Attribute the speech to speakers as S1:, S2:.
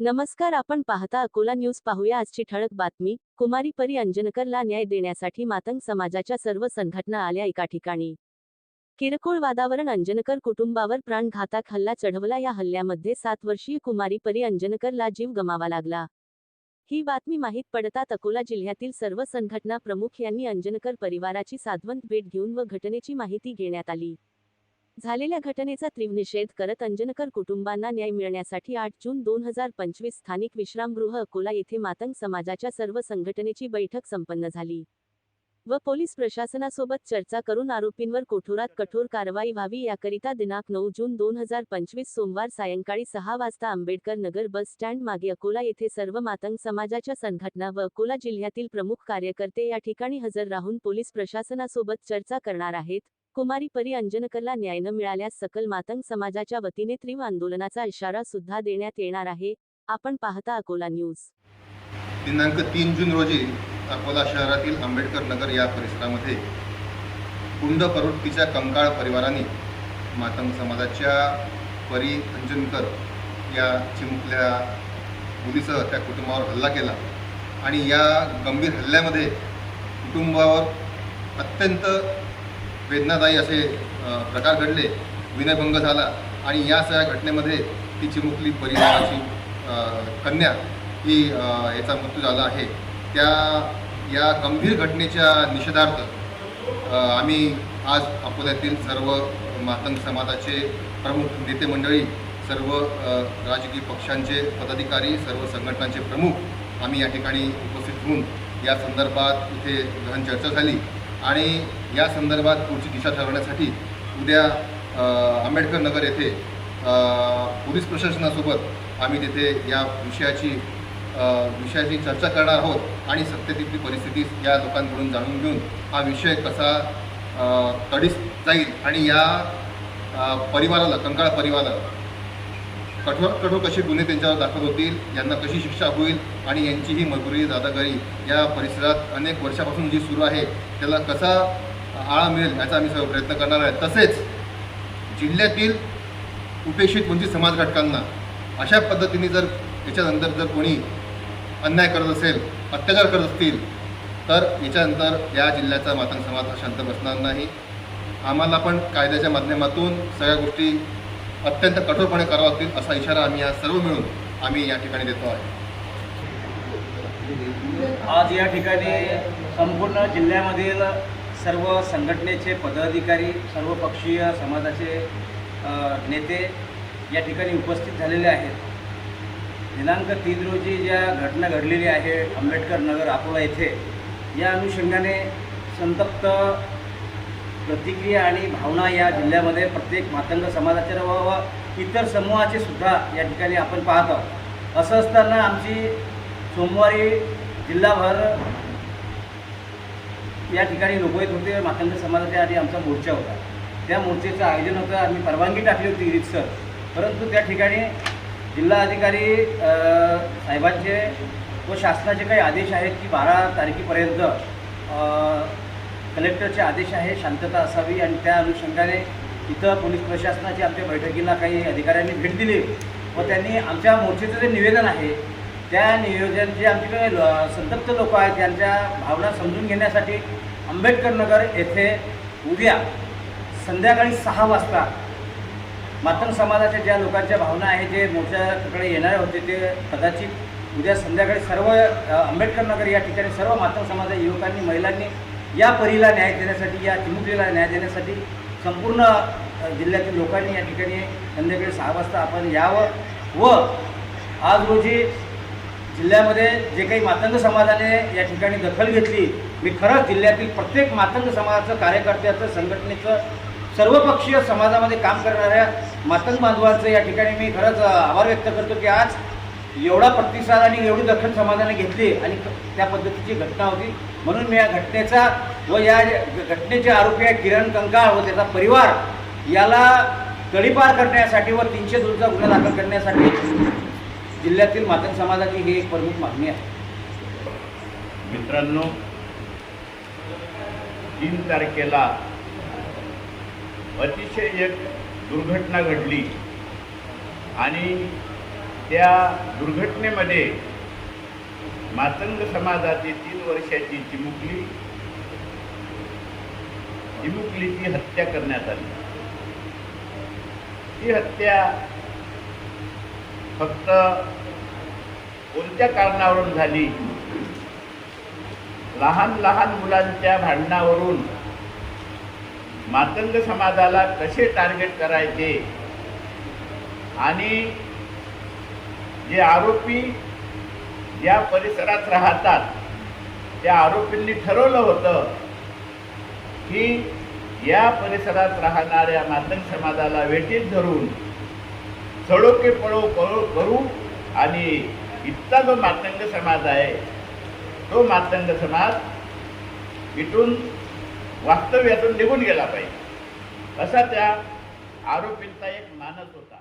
S1: नमस्कार आपण पाहता अकोला न्यूज. पाहूया आजची ठळक बातमी. कुमारी परी अंजनकरला न्याय देण्यासाठी मातंग समाजाच्या सर्व संघटना आल्या एका ठिकाणी. किरकोळ वादावरण अंजनकर कुटुंबावर प्राणघातक हल्ला चढवला. या हल्ल्यामध्ये सात वर्षीय कुमारी परी अंजनकरला जीव गमावा लागला. ही बातमी माहीत पडतात अकोला जिल्ह्यातील सर्व संघटना प्रमुख यांनी अंजनकर परिवाराची साधवंत भेट घेऊन व घटनेची माहिती घेण्यात आली. झालेल्या घटनेचा तीव्र निषेध करत अंजनकर कुटुंबांना न्याय मिळण्यासाठी आठ जून दोन हजार पंचवीस स्थानिक विश्रामगृह अकोला येथे मातंग समाजाच्या सर्व संघटनेची बैठक संपन्न झाली. व पोलीस प्रशासनासोबत चर्चा करून आरोपींवर कठोरात कठोर कारवाई व्हावी याकरिता दिनांक नऊ जून दोन हजार पंचवीस सोमवार सायंकाळी सहा वाजता आंबेडकर नगर बस स्टँड मागे अकोला येथे सर्व मातंग समाजाच्या संघटना व अकोला जिल्ह्यातील प्रमुख कार्यकर्ते या ठिकाणी हजर राहून पोलीस प्रशासनासोबत चर्चा करणार आहेत. कुमारी परी अंजनकरला न्याय न मिळाल्यास सकल मातंग समाजाच्या वतीने तीव्र आंदोलनाचा इशारा सुद्धा देण्यात येणार आहे. आपण पाहता अकोला न्यूज.
S2: दिनांक तीन जून रोजी अकोला शहरातील आंबेडकर नगर या परिसरामध्ये कुंड प्रवृत्तीच्या कंकाळ परिवाराने मातंग समाजाच्या परी अंजनकर या चिमुकल्या मुलीसह त्या कुटुंबावर हल्ला केला आणि या गंभीर हल्ल्यामध्ये कुटुंबावर अत्यंत वेदनादायी असे प्रकार घडले विनयभंग झाला आणि या सगळ्या घटनेमध्ये ती चिमुकली परिवाराची कन्या ही याचा मृत्यू झाला आहे. त्या या गंभीर घटनेच्या निषेधार्थ आम्ही आज अकोल्यातील सर्व मातंग समाजाचे प्रमुख नेते मंडळी सर्व राजकीय पक्षांचे पदाधिकारी सर्व संघटनांचे प्रमुख आम्ही या ठिकाणी उपस्थित होऊन या संदर्भात इथे गहन चर्चा झाली. आणि या संदर्भात पुढची दिशा ठरवण्यासाठी उद्या आंबेडकर नगर येथे पोलीस प्रशासनासोबत आम्ही तिथे या विषयाची विषयाची चर्चा करणार आहोत आणि सत्यतेची परिस्थिती या लोकांकडून जाणून घेऊन हा विषय कसा तडीस जाईल आणि या परिवाराला कंकाळ परिवाराला कठोर कठोर कसे गुन्हे त्यांच्यावर दाखल होतील यांना कशी शिक्षा होईल आणि यांची ही मजबुरी दादागिरी या परिसरात अनेक वर्षापासून जी सुरू आहे त्याला कसा आळा मिळेल याचा आम्ही सर्व प्रयत्न करणार आहे. तसेच जिल्ह्यातील उपेक्षित वंचित समाज घटकांना अशा पद्धतीने जर याच्यानंतर जर कोणी अन्याय करत असेल अत्याचार करत असतील तर याच्यानंतर या जिल्ह्याचा मातंग समाज हा शांत बसणार नाही. आम्हाला पण कायद्याच्या माध्यमातून सगळ्या गोष्टी अत्यंत कठोरपणे करावं लागतील असा इशारा आम्ही या सर्व मिळून आम्ही या ठिकाणी देतो आहे.
S3: आज या ठिकाणी संपूर्ण जिल्ह्यामधील सर्व संघटनेचे पदाधिकारी सर्व पक्षीय समाजाचे नेते या ठिकाणी उपस्थित झालेले आहेत. दिनांक तीन रोजी ज्या घटना घडलेली आहे आंबेडकर नगर अकोला येथे या अनुषंगाने संतप्त प्रतिक्रिया आणि भावना या जिल्ह्यामध्ये प्रत्येक मातंग समाजाच्या व व इतर समूहाचे सुद्धा या ठिकाणी आपण पाहत आहोत. असं असताना आमची सोमवारी जिल्हाभर या लोक येत होते मातंग समाजाच्या आधी आमचा मोर्चा होता. त्या मोर्चेचं आयोजन होतं आम्ही परवानगी टाकली होती रितसर परंतु त्या ठिकाणी जिल्हा अधिकारी साहेबांचे व शासनाचे काही आदेश आहेत की बारा तारखेपर्यंत कलेक्टरचे आदेश आहे शांतता असावी आणि त्या अनुषंगाने इथं पोलीस प्रशासनाची आमच्या बैठकीला काही अधिकाऱ्यांनी भेट दिली. व त्यांनी आमच्या मोर्चेचं जे निवेदन आहे त्या नियोजन जे आमच्याकडे ल- संतप्त लोक आहेत त्यांच्या भावना समजून घेण्यासाठी आंबेडकर नगर येथे उद्या संध्याकाळी सहा वाजता मातंग समाजाच्या ज्या लोकांच्या भावना आहे जे मोर्चाकडे येणारे होते ते कदाचित उद्या संध्याकाळी सर्व आंबेडकर नगर या ठिकाणी सर्व मातंग समाजाच्या युवकांनी महिलांनी या परीला न्याय देण्यासाठी या चिमुकलीला न्याय देण्यासाठी संपूर्ण जिल्ह्यातील लोकांनी या ठिकाणी संध्याकाळी सहा वाजता आपण यावं व आज रोजी जिल्ह्यामध्ये जे काही मातंग समाजाने या ठिकाणी दखल घेतली मी खरंच जिल्ह्यातील प्रत्येक मातंग समाजाचं कार्यकर्त्याचं संघटनेचं सर्वपक्षीय समाजामध्ये काम करणाऱ्या मातंग बांधवांचं या ठिकाणी मी खरंच आभार व्यक्त करतो की आज एवढा प्रतिसाद आणि एवढी दखल समाजाने घेतली आणि त्या पद्धतीची घटना होती. म्हणून मी या घटनेचा व या घटनेचे आरोपी आहे किरण कंकाळ व त्याचा परिवार याला तडीपार करण्यासाठी व तीनशे दोनचा गुन्हा दाखल करण्यासाठी जिल्ह्यातील मातंग समाजाची ही एक प्रमुख मागणी आहे.
S4: मित्रांनो तीन तारखेला अतिशय एक दुर्घटना घडली आणि त्या दुर्घटनेमध्ये मातंग समाजाची तीन वर्षाची चिमुकली. चिमुकलीची हत्या करण्यात आली. ती हत्या फक्त कोणत्या कारणावरून झाली? लहान लहान मुलांच्या भांडणावरून मातंग समाजाला कसे टार्गेट करायचे? आणि जे आरोपी या परिसरात राहतात. त्या आरोपींनी ठरवलं होतं की या परिसरात राहणाऱ्या मातंग समाजाला वेटीत धरून चढोके पळो पळो करू आणि इतका जो मातंग समाज आहे तो मातंग समाज इथून वास्तव्यातून निघून गेला पाहिजे. असा त्या आरोपींचा एक मानस होता.